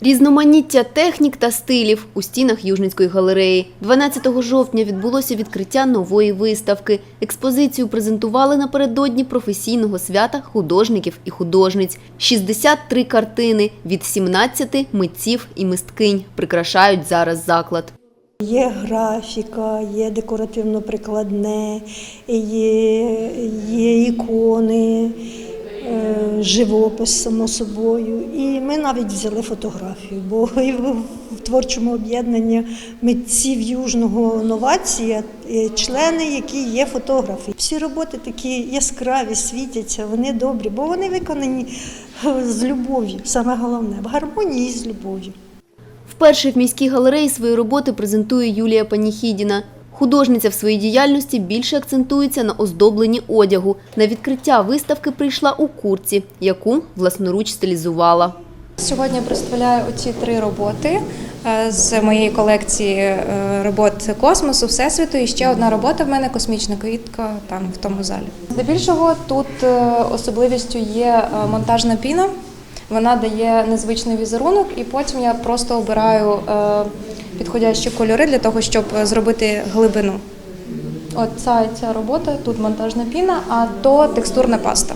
Різноманіття технік та стилів у стінах Южницької галереї. 12 жовтня відбулося відкриття нової виставки. Експозицію презентували напередодні професійного свята художників і художниць. 63 картини від 17 митців і мисткинь прикрашають зараз заклад. Є графіка, є декоративно-прикладне, є, є ікони, живопис, само собою. І ми навіть взяли фотографію, бо в творчому об'єднанні митців Южного новація е, члени, які є фотографи. Всі роботи такі яскраві, світяться, вони добрі, бо вони виконані е, з любов'ю, саме головне, в гармонії з любов'ю. Вперше в міській галереї свої роботи презентує Юлія Паніхідіна. Художниця в своїй діяльності більше акцентується на оздобленні одягу. На відкриття виставки прийшла у курці, яку власноруч стилізувала. Сьогодні представляю оці три роботи е, з моєї колекції е, робот космосу, всесвіту. І ще одна робота в мене космічна квітка там в тому залі. Здебільшого тут е, особливістю є монтажна піна. Вона дає незвичний візерунок, і потім я просто обираю е, підходящі кольори для того, щоб зробити глибину. От ця, ця робота, тут монтажна піна, а то текстурна паста.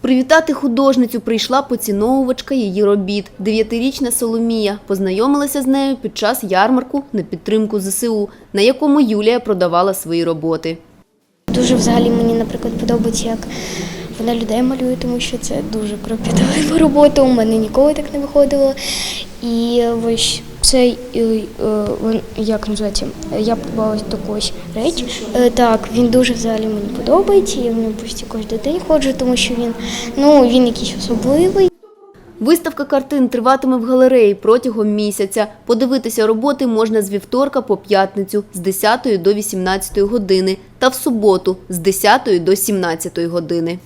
Привітати художницю прийшла поціновувачка її робіт. Дев'ятирічна Соломія познайомилася з нею під час ярмарку на підтримку ЗСУ, на якому Юлія продавала свої роботи. Дуже взагалі мені, наприклад, подобається, як вона людей малює, тому що це дуже кропітлива робота. У мене ніколи так не виходило. І ось цей, е, е, як називається, я придбала ось реч. Е, Так, він дуже взагалі мені подобається. Я в ньому почти кожен день ходжу, тому що він, ну, він якийсь особливий. Виставка картин триватиме в галереї протягом місяця. Подивитися роботи можна з вівторка по п'ятницю з 10 до 18 години та в суботу з 10 до 17 години.